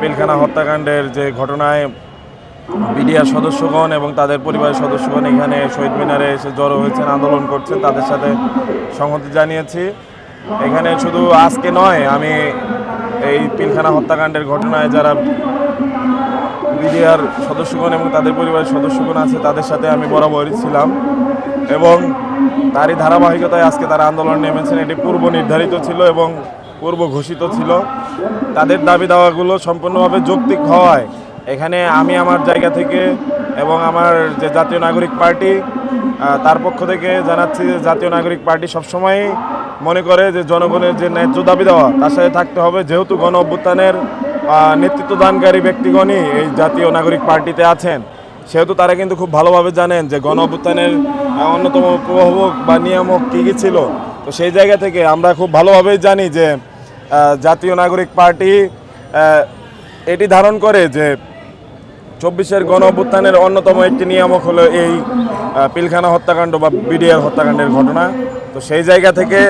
পিলখানা হত্যাকাণ্ডের যে ঘটনায় বিডিআর সদস্যগণ এবং তাদের পরিবারের সদস্যগণ এখানে শহীদ মিনারে এসে জড়ো হয়েছেন, আন্দোলন করছেন, তাদের সাথে সংহতি জানিয়েছি। এখানে শুধু আজকে নয়, আমি এই পিলখানা হত্যাকাণ্ডের ঘটনায় যারা বিডিআর সদস্যগণ এবং তাদের পরিবারের সদস্যগণ আছে, তাদের সাথে আমি বরাবরই ছিলাম এবং তারই ধারাবাহিকতায় আজকে তারা আন্দোলন নেমেছেন, এটি পূর্ব নির্ধারিত ছিল এবং পূর্ব ঘোষিত ছিল। তাদের দাবি দাওয়াগুলো সম্পূর্ণভাবে যৌক্তিক হওয়ায় এখানে আমি আমার জায়গা থেকে এবং আমার যে জাতীয় নাগরিক পার্টি তার পক্ষ থেকে জানাচ্ছি যে জাতীয় নাগরিক পার্টি সবসময়ই মনে করে যে জনগণের যে ন্যায্য দাবি দেওয়া তার সাথে থাকতে হবে। যেহেতু গণ অভ্যুত্থানের আহ, নেতৃত্বদানকারী ব্যক্তিগণই এই জাতীয় নাগরিক পার্টিতে আছেন সেহেতু তারা কিন্তু খুব ভালোভাবে জানেন যে গণ অভ্যুত্থানের অন্যতম প্রভাবক বা নিয়ামক কী কী ছিল। তো সেই জায়গা থেকে আমরা খুব ভালোভাবেই জানি যে জাতীয় নাগরিক পার্টি এটি ধারণ করে যে চব্বিশের গণ অভ্যুত্থানের অন্যতম একটি নিয়ামক হলো এই পিলখানা হত্যাকাণ্ড বা বিডিআর হত্যাকাণ্ডের ঘটনা। তো সেই জায়গা থেকে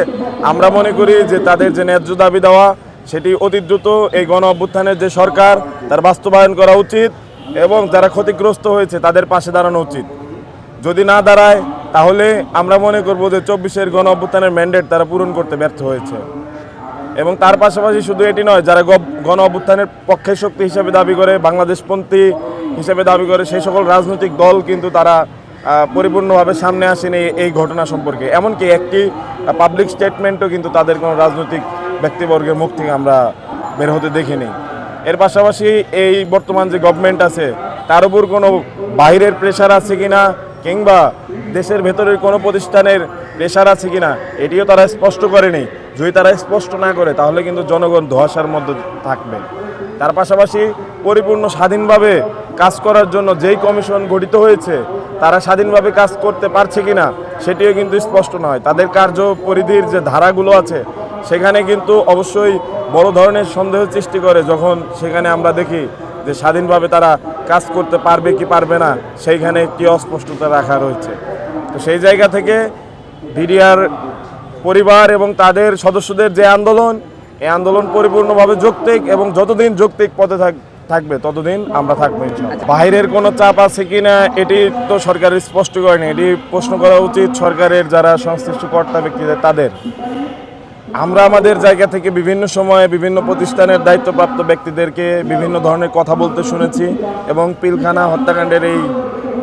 আমরা মনে করি যে তাদের যে ন্যায্য দাবি দেওয়া, সেটি অতি দ্রুত এই গণ অভ্যুত্থানের যে সরকার, তার বাস্তবায়ন করা উচিত এবং যারা ক্ষতিগ্রস্ত হয়েছে তাদের পাশে দাঁড়ানো উচিত। যদি না দাঁড়ায়, তাহলে আমরা মনে করব যে চব্বিশের গণ অভ্যুত্থানের ম্যান্ডেট তারা পূরণ করতে ব্যর্থ হয়েছে। এবং তার পাশাপাশি শুধু এটি নয়, যারা গণ অভ্যুত্থানের পক্ষের শক্তি হিসেবে দাবি করে, বাংলাদেশপন্থী হিসেবে দাবি করে, সেই সকল রাজনৈতিক দল কিন্তু তারা পরিপূর্ণভাবে সামনে আসেনি এই ঘটনা সম্পর্কে। এমনকি একটি পাবলিক স্টেটমেন্টও কিন্তু তাদের কোনো রাজনৈতিক ব্যক্তিবর্গের মুখ থেকে আমরা বের হতে দেখিনি। এর পাশাপাশি এই বর্তমান যে গভর্নমেন্ট আছে, তার উপর কোনো বাইরের প্রেশার আছে কিনা, কিংবা দেশের ভেতরের কোনো প্রতিষ্ঠানের প্রেশার আছে কিনা, এটিও তারা স্পষ্ট করেনি। যদি তারা স্পষ্ট না করে, তাহলে কিন্তু জনগণ ধোয়াশার মধ্যে থাকবে। তার পাশাপাশি পরিপূর্ণ স্বাধীনভাবে কাজ করার জন্য যেই কমিশন গঠিত হয়েছে, তারা স্বাধীনভাবে কাজ করতে পারছে কিনা, সেটিও কিন্তু স্পষ্ট নয়। তাদের কার্য পরিধির যে ধারাগুলো আছে, সেখানে কিন্তু অবশ্যই বড় ধরনের সন্দেহ সৃষ্টি করে, যখন সেখানে আমরা দেখি যে স্বাধীনভাবে তারা কাজ করতে পারবে কি পারবে না, সেইখানে একটি অস্পষ্টতা রাখা রয়েছে। তো সেই জায়গা থেকে বিডিআর পরিবার এবং তাদের সদস্যদের যে আন্দোলন, এই আন্দোলন পরিপূর্ণভাবে যৌক্তিক এবং যতদিন যৌক্তিক থাক- থাকবে, ততদিন আমরা থাকব। বাইরের কোনো চাপ আছে কিনা, এটি তো সরকার স্পষ্ট করেনি এটি প্রশ্ন করা উচিত সরকারের যারা সংশ্লিষ্ট কর্তা ব্যক্তিদের তাদের আমরা আমাদের জায়গা থেকে বিভিন্ন সময়ে বিভিন্ন প্রতিষ্ঠানের দায়িত্বপ্রাপ্ত ব্যক্তিদেরকে বিভিন্ন ধরনের কথা বলতে শুনেছি এবং পিলখানা হত্যাকাণ্ডের এই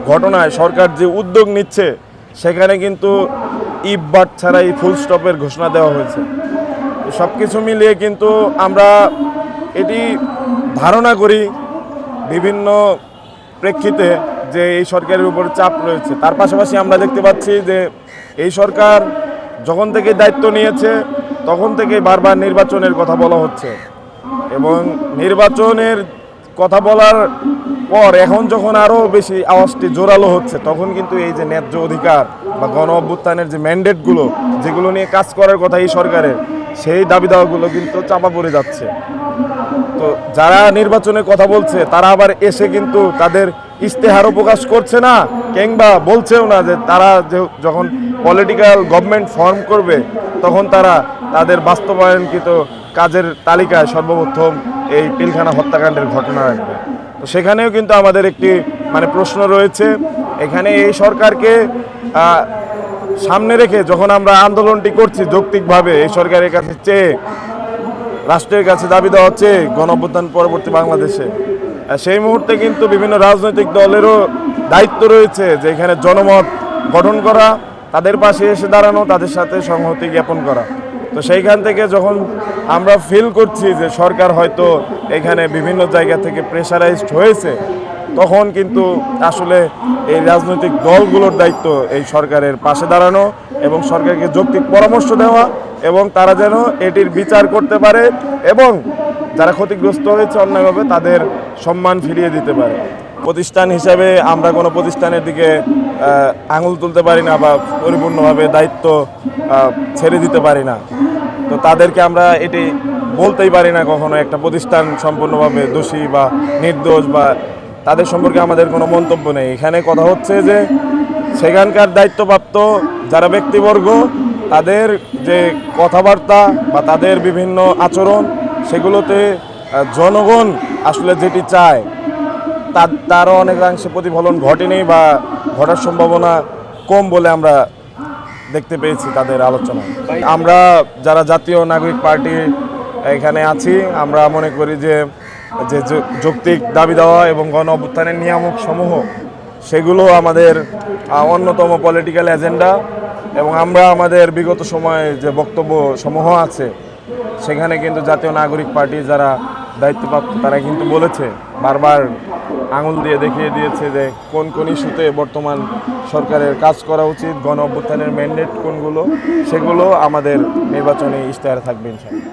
ঘটনায় সরকার যে উদ্যোগ নিচ্ছে, সেখানে কিন্তু ইফ বাট ছাড়াই ফুল স্টপের ঘোষণা দেওয়া হয়েছে। সব কিছু মিলিয়ে কিন্তু আমরা এটি ধারণা করি বিভিন্ন প্রেক্ষিতে যে এই সরকারের উপর চাপ রয়েছে। তার পাশাপাশি আমরা দেখতে পাচ্ছি যে এই সরকার যখন থেকে দায়িত্ব নিয়েছে, তখন থেকে বারবার নির্বাচনের কথা বলা হচ্ছে। এবং নির্বাচনের কথা বলার পর এখন যখন আরও বেশি আওয়াজটি জোরালো হচ্ছে, তখন কিন্তু এই যে ন্যায্য অধিকার বা গণ অভ্যুত্থানের যে ম্যান্ডেটগুলো যেগুলো নিয়ে কাজ করার কথা এই সরকারের, সেই দাবি দাওয়াগুলো কিন্তু চাপা পড়ে যাচ্ছে। তো যারা নির্বাচনের কথা বলছে, তারা আবার এসে কিন্তু তাদের ইশতেহারও প্রকাশ করছে না, কিংবা বলছেও না যে তারা যে যখন পলিটিক্যাল গভর্নমেন্ট ফর্ম করবে, তখন তারা তাদের বাস্তবায়নকৃত কাজের তালিকায় সর্বপ্রথম এই পিলখানা হত্যাকাণ্ডের ঘটনা রাখবে। তো সেখানেও কিন্তু আমাদের একটি মানে প্রশ্ন রয়েছে। এখানে এই সরকারকে সামনে রেখে যখন আমরা আন্দোলনটি করছি যৌক্তিকভাবে, এই সরকারের কাছে চেয়ে, রাষ্ট্রের কাছে দাবি দেওয়া হচ্ছে গণঅভ্যুত্থান পরবর্তী বাংলাদেশে। সেই মুহূর্তে কিন্তু বিভিন্ন রাজনৈতিক দলেরও দায়িত্ব রয়েছে যে এখানে জনমত গঠন করা, তাদের পাশে এসে দাঁড়ানো, তাদের সাথে সংহতি জ্ঞাপন করা। তো সেইখান থেকে যখন আমরা ফিল করছি যে সরকার হয়তো এখানে বিভিন্ন জায়গা থেকে প্রেশারাইজড হয়েছে। তখন কিন্তু আসলে এই রাজনৈতিক দলগুলোর দায়িত্ব এই সরকারের পাশে দাঁড়ানো এবং সরকারকে যৌক্তিক পরামর্শ দেওয়া এবং তারা যেন এটির বিচার করতে পারে এবং যারা ক্ষতিগ্রস্ত হয়েছে অন্যায়ভাবে তাদের সম্মান ফিরিয়ে দিতে পারে। প্রতিষ্ঠান হিসাবে আমরা কোনো প্রতিষ্ঠানের দিকে আঙুল তুলতে পারি না বা পরিপূর্ণভাবে দায়িত্ব ছেড়ে দিতে পারি না। তো তাদেরকে আমরা এটি বলতেই পারি না কখনো একটা প্রতিষ্ঠান সম্পূর্ণভাবে দোষী বা নির্দোষ বা তাদের সম্পর্কে আমাদের কোনো মন্তব্য নেই। এখানে কথা হচ্ছে যে সেখানকার দায়িত্বপ্রাপ্ত যারা ব্যক্তিবর্গ, তাদের যে কথাবার্তা বা তাদের বিভিন্ন আচরণ, সেগুলোতে জনগণ আসলে যেটি চায় তার তারও অনেকাংশে প্রতিফলন ঘটেনি বা ঘটার সম্ভাবনা কম বলে আমরা দেখতে পেয়েছি তাদের আলোচনায় আমরা যারা জাতীয় নাগরিক পার্টি এখানে আছি আমরা মনে করি যে যে যৌক্তিক দাবি দেওয়া এবং গণ অভ্যুত্থানের নিয়ামক সমূহ সেগুলো আমাদের অন্যতম পলিটিক্যাল এজেন্ডা এবং আমরা আমাদের বিগত সময়ে যে বক্তব্য সমূহ আছে সেখানে কিন্তু জাতীয় নাগরিক পার্টি যারা দায়িত্বপ্রাপ্ত তারা কিন্তু বলেছে বারবার আঙুল দিয়ে দেখিয়ে দিয়েছে যে কোন কোন ইস্যুতে বর্তমান সরকারের কাজ করা উচিত, গণ অভ্যুত্থানের ম্যান্ডেট কোনগুলো, সেগুলো আমাদের নির্বাচনী ইশতেহারে থাকবে ইনশাআল্লাহ।